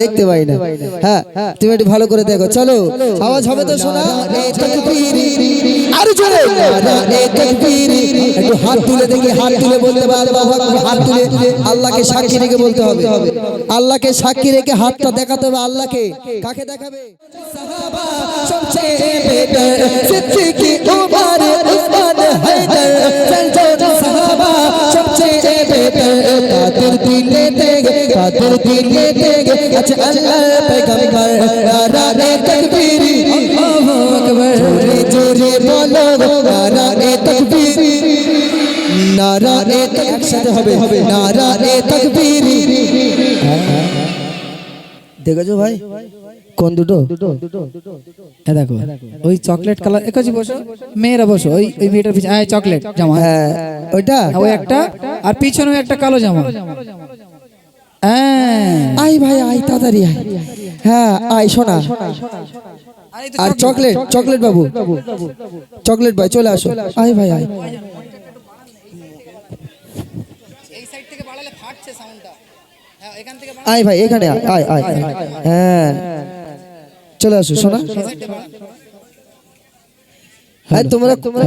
দেখতে পাই না। হ্যাঁ তুমি একটু ভালো করে দেখো। চলো, আওয়াজ হবে তো শোনা? একটু হাত তুলে দেখি, হাত তুলে বলতে হাত তুলে। আল্লাহকে সাক্ষী রেখে বলতে হবে। আল্লাহকে সাক্ষী রেখে হাতটা দেখাতে হবে আল্লাহকে। কাকে দেখাবে? কাদের দিলে দেগে আচ্ছা আল্লাহ পেগম্বর নারায়ে তাকবীর আল্লাহু আকবার। জোরে জোরে বলো তাকবীর। তাকবীর একসাথে হবে তাকবীর। দেখেছ ভাই? কোন দুটো? দেখো ওই চকলেট কালার একজি বসো। মেয়েরা বসো ওই ওই মেয়েটার পিছনে চকলেট জামা। হ্যাঁ। ওইটা? ওই একটা আর পিছনেও একটা কালো জামা। আই ভাই আই তাড়াতাড়ি আয়। হ্যাঁ আয় শোনা। আর চকলেট চকলেট বাবু। চকলেট ভাই চলে আসো। আয় ভাই আয়। আয় ভাই এখানে আয় আয় আয়। হ্যাঁ। চলে আসো শোনা। হ্যাঁ তোমরা তোমার